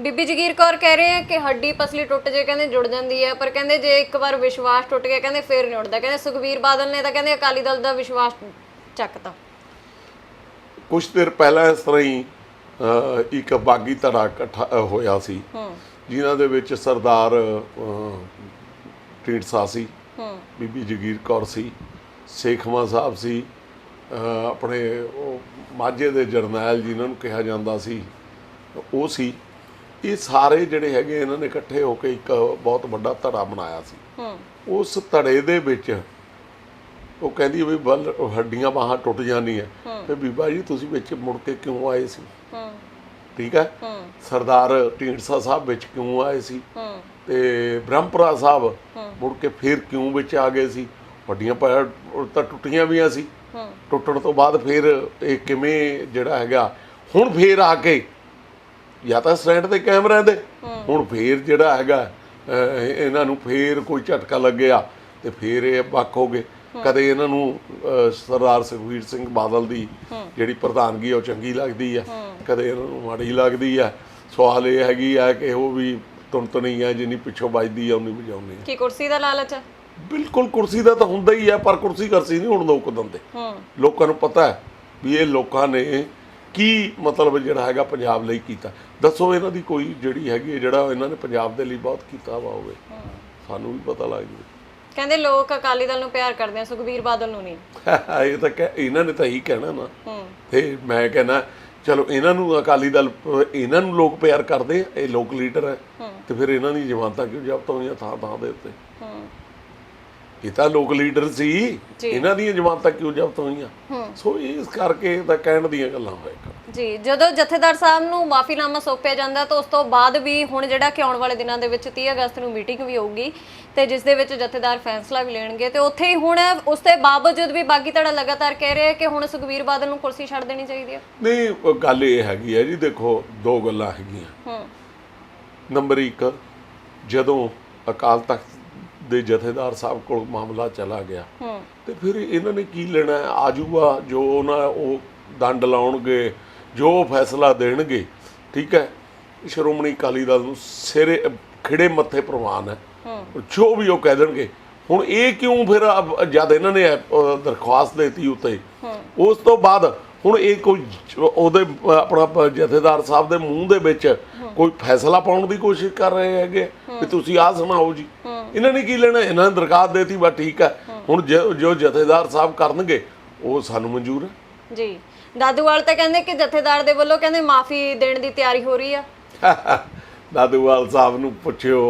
ਬੀਬੀ ਜਗੀਰ ਕੌਰ ਕਹਿ ਰਹੇ ਆ ਕਿ ਹੱਡੀ ਪਸਲੀ ਟੁੱਟ ਜੇ ਕਹਿੰਦੇ ਜੁੜ ਜਾਂਦੀ ਹੈ ਪਰ ਕਹਿੰਦੇ ਜੇ ਇੱਕ ਵਾਰ ਵਿਸ਼ਵਾਸ ਟੁੱਟ ਗਿਆ ਕਹਿੰਦੇ ਫੇਰ ਨਹੀਂ ਉੱਠਦਾ ਕਹਿੰਦੇ ਸੁਖਬੀਰ ਬਾਦਲ ਨੇ ਤਾਂ ਕਹਿੰਦੇ ਅਕਾਲੀ ਦਲ ਦਾ ਵਿਸ਼ਵਾਸ ਚੱਕਤਾ। ਕੁਝ ਦਿਨ ਪਹਿਲਾਂ ਇਸ ਤਰ੍ਹਾਂ ਹੀ ਇੱਕ ਬਾਗੀ ਧੜਾ ਇਕੱਠਾ ਹੋਇਆ ਸੀ। ਹੂੰ। ਜਿਨ੍ਹਾਂ ਦੇ ਵਿੱਚ ਸਰਦਾਰ ਅ, ਢੀਂਡਸਾ ਸੀ ਹੂੰ। ਬੀਬੀ ਜਗੀਰ ਕੌਰ ਸੀ ਸੇਖਵਾਂ ਸਾਹਿਬ ਸੀ ਆਪਣੇ ਉਹ ਮਾਝੇ ਦੇ ਜਰਨੈਲ ਜਿਨ੍ਹਾਂ ਨੂੰ ਕਿਹਾ ਜਾਂਦਾ ਸੀ ਉਹ ਸੀ। ਇਹ ਸਾਰੇ ਜਿਹੜੇ ਹੈਗੇ ਇਹਨਾਂ ਨੇ ਇਕੱਠੇ ਹੋ ਕੇ ਇੱਕ ਬਹੁਤ ਵੱਡਾ ਧੜਾ ਬਣਾਇਆ ਸੀ। ਹੂੰ। ਉਸ ਧੜੇ ਦੇ ਵਿੱਚ ਉਹ ਕਹਿੰਦੀ ਵੀ ਬਲ ਹੱਡੀਆਂ ਬਾਹਾਂ ਟੁੱਟ ਜਾਂਦੀਆਂ। ਤੇ ਬੀਬਾ ਜੀ ਤੁਸੀਂ ਵਿੱਚ ਮੁੜ ਕੇ ਕਿਉਂ ਆਏ ਸੀ? ਹੂੰ। ਠੀਕ ਹੈ? ਸਰਦਾਰ ਢੀਂਡਸਾ ਸਾਹਿਬ ਵਿੱਚ ਕਿਉਂ ਆਏ ਸੀ? ਤੇ ਬ੍ਰਹਮਪੁਰਾ ਸਾਹਿਬ ਮੁੜ ਕੇ ਫਿਰ ਕਿਉਂ ਵਿੱਚ ਆ ਗਏ ਸੀ? ਵੱਡੀਆਂ ਪੈਰ ਤਾਂ ਟੁੱਟੀਆਂ ਵੀਆਂ ਸੀ। ਹੂੰ। ਟੁੱਟਣ ਤੋਂ ਬਾਅਦ ਫਿਰ ਇਹ ਕਿਵੇਂ ਜਿਹੜਾ ਹੈਗਾ ਹੁਣ ਫੇਰ ਆ ਕੇ ਜਾਂ ਤਾਂ ਸਟੈਂਡ ਤੇ ਕਾਇਮ ਰਹਿੰਦੇ ਹੁਣ ਫੇਰ ਜਿਹੜਾ ਹੈਗਾ ਇਹਨਾਂ ਨੂੰ ਫੇਰ ਕੋਈ ਝਟਕਾ ਲੱਗਿਆ ਤੇ ਫੇਰ ਇਹ ਵੱਖ ਹੋ ਗਏ। ਕਦੇ ਇਹਨਾਂ ਨੂੰ ਸਰਦਾਰ ਸੁਖਬੀਰ ਸਿੰਘ ਬਾਦਲ ਦੀ ਜਿਹੜੀ ਪ੍ਰਧਾਨਗੀ ਉਹ ਚੰਗੀ ਲੱਗਦੀ ਆ। ਕਦੇ ਇਹਨਾਂ ਨੂੰ ਮਾੜੀ ਲੱਗਦੀ ਆ। ਸਵਾਲ ਇਹ ਹੈਗੀ ਆ ਕਿ ਉਹ ਵੀ ਤੁਣਤਣੀ ਆ ਜਿੰਨੀ ਪਿੱਛੋਂ ਵੱਜਦੀ ਆ ਉਨੀ ਵਜਾਉਂਦੇ ਆ। ਕੀ ਕੁਰਸੀ ਦਾ ਲਾਲਚ ਬਿਲਕੁਲ ਕੁਰਸੀ ਦਾ ਤਾਂ ਹੁੰਦਾ ਹੀ ਆ ਪਰ ਕੁਰਸੀ ਕਰਸੀ ਨਹੀਂ ਹੁਣ ਲੋਕ ਦਿੰਦੇ। ਲੋਕਾਂ ਨੂੰ ਪਤਾ ਹੈ ਵੀ ਇਹ ਲੋਕਾਂ ਨੇ ਕੀ ਮਤਲਬ ਜਿਹੜਾ ਹੈਗਾ ਪੰਜਾਬ ਲਈ ਕੀਤਾ? ਦੱਸੋ ਇਹਨਾਂ ਦੀ ਕੋਈ ਜਿਹੜੀ ਹੈਗੀ ਹੈ ਜਿਹੜਾ ਇਹਨਾਂ ਨੇ ਪੰਜਾਬ ਦੇ ਲਈ ਬਹੁਤ ਕੀਤਾ ਵਾ ਹੋਵੇ। ਸਾਨੂੰ ਵੀ ਪਤਾ ਲੱਗ ਕਹਿੰਦੇ ਲੋਕ ਅਕਾਲੀ ਦਲ ਨੂੰ ਪਿਆਰ ਕਰਦੇ ਆ ਸੁਖਬੀਰ ਬਾਦਲ ਨੂੰ ਨਹੀਂ। ਇਹ ਤਾਂ ਕਹਿ- ਇਹਨਾਂ ਨੇ ਤਾਂ ਇਹੀ ਕਹਿਣਾ ਨਾ। ਹੂੰ। ਤੇ ਮੈਂ ਕਹਿੰਦਾ ਚਲੋ ਇਹਨਾਂ ਨੂੰ ਅਕਾਲੀ ਦਲ ਇਹਨਾਂ ਨੂੰ ਲੋਕ ਪਿਆਰ ਕਰਦੇ ਆ ਇਹ ਲੋਕ ਲੀਡਰ ਹੈ। ਤੇ ਫਿਰ ਇਹਨਾਂ ਦੀ ਜਮਾਨਤਾਂ ਕਿਉਂ ਜ਼ਬਤ ਹੋਈਆਂ ਥਾਂ ਥਾਂ ਦੇ ਉੱਤੇ? ਹੂੰ। ਇਹ ਤਾਂ ਲੋਕ ਲੀਡਰ ਸੀ। ਇਹਨਾਂ ਦੀਆਂ ਜਮਾਨਤਾਂ ਕਿਉਂ ਜ਼ਬਤ ਹੋਈਆਂ? ਸੋ ਇਸ ਕਰਕੇ ਤਾਂ ਕਹਿਣ ਦੀਆਂ ਗੱਲਾਂ ਹੋਏ ਜੀ ਜਦੋਂ ਜਥੇਦਾਰ ਸਾਹਿਬ ਨੂੰ ਮਾਫੀਨਾਮਾ ਸੌਂਪਿਆ ਜਾਂਦਾ ਤਾਂ ਉਸ ਤੋਂ ਬਾਅਦ ਵੀ ਹੁਣ ਜਿਹੜਾ ਕਿ ਆਉਣ ਵਾਲੇ ਦਿਨਾਂ ਦੇ ਵਿੱਚ 30 ਅਗਸਤ ਨੂੰ ਮੀਟਿੰਗ ਵੀ ਹੋਊਗੀ ਤੇ ਜਿਸ ਦੇ ਵਿੱਚ ਜਥੇਦਾਰ ਫੈਸਲਾ ਵੀ ਲੈਣਗੇ ਤੇ ਉੱਥੇ ਹੀ ਹੁਣ ਉਸ ਦੇ ਬਾਵਜੂਦ ਵੀ ਬਾਗੀ ਧੜਾ ਲਗਾਤਾਰ ਕਹਿ ਰਿਹਾ ਕਿ ਹੁਣ ਸੁਖਬੀਰ ਬਾਦਲ ਨੂੰ ਕੁਰਸੀ ਛੱਡ ਦੇਣੀ ਚਾਹੀਦੀ ਹੈ। ਨਹੀਂ ਗੱਲ ਇਹ ਹੈਗੀ ਹੈ ਜੀ ਦੇਖੋ ਦੋ ਗੱਲਾਂ ਹੈਗੀਆਂ। ਹੂੰ। ਨੰਬਰ 1 ਜਦੋਂ ਅਕਾਲ ਤਖਤ ਦੇ ਜਥੇਦਾਰ ਸਾਹਿਬ ਕੋਲ ਮਾਮਲਾ ਚਲਾ ਗਿਆ। ਤੇ ਫਿਰ ਇਹਨਾਂ ਨੇ ਕੀ ਲੈਣਾ? ਆਜੂਗਾ ਜੋ ਉਹਨਾਂ ਉਹ ਦੰਡ ਲਾਉਣਗੇ ਜੋ ਫੈਸਲਾ ਦੇਣਗੇ ਠੀਕ ਹੈ? ਸ਼੍ਰੋਮਣੀ ਅਕਾਲੀ ਦਲ ਨੂੰ ਸਿਰੇ ਖਿੜੇ ਮੱਥੇ ਪ੍ਰਵਾਨ ਹੈ। ਜੋ ਵੀ ਉਹ ਕਹਿ ਦੇਣਗੇ। ਹੁਣ ਇਹ ਕਿਉਂ ਫਿਰ ਜਦ ਇਹਨਾਂ ਨੇ ਦਰਖਾਸਤ ਦਿੱਤੀ ਉੱਤੇ ਉਸ ਤੋਂ ਬਾਅਦ ਹੁਣ ਇਹ ਕੋਈ ਉਹਦੇ ਆਪਣਾ ਜਥੇਦਾਰ ਸਾਹਿਬ ਦੇ ਮੂੰਹ ਦੇ ਵਿੱਚ ਕੋਈ ਫੈਸਲਾ ਪਾਉਣ ਦੀ ਕੋਸ਼ਿਸ਼ ਕਰ ਰਹੇ ਹੈਗੇ। ਵੀ ਤੁਸੀਂ ਆਹ ਸੁਣਾਓ ਜੀ। ਇਹਨਾਂ ਨੇ ਕੀ ਲੈਣਾ? ਇਹਨਾਂ ਨੇ ਦਰਖਾਸਤ ਦੇਤੀ ਬਸ ਠੀਕ ਹੈ। ਹੁਣ ਜੋ ਜੋ ਜਥੇਦਾਰ ਸਾਹਿਬ ਕਰਨਗੇ ਉਹ ਸਾਨੂੰ ਮਨਜ਼ੂਰ ਹੈ ਜੀ। ਦਾਦੂਵਾਲ ਤਾਂ ਕਹਿੰਦੇ ਕਿ ਜਥੇਦਾਰ ਦੇ ਵੱਲੋਂ ਕਹਿੰਦੇ ਮਾਫੀ ਦੇਣ ਦੀ ਤਿਆਰੀ ਹੋ ਰਹੀ ਆ। ਦਾਦੂਵਾਲ ਸਾਹਿਬ ਨੂੰ ਪੁੱਛਿਓ।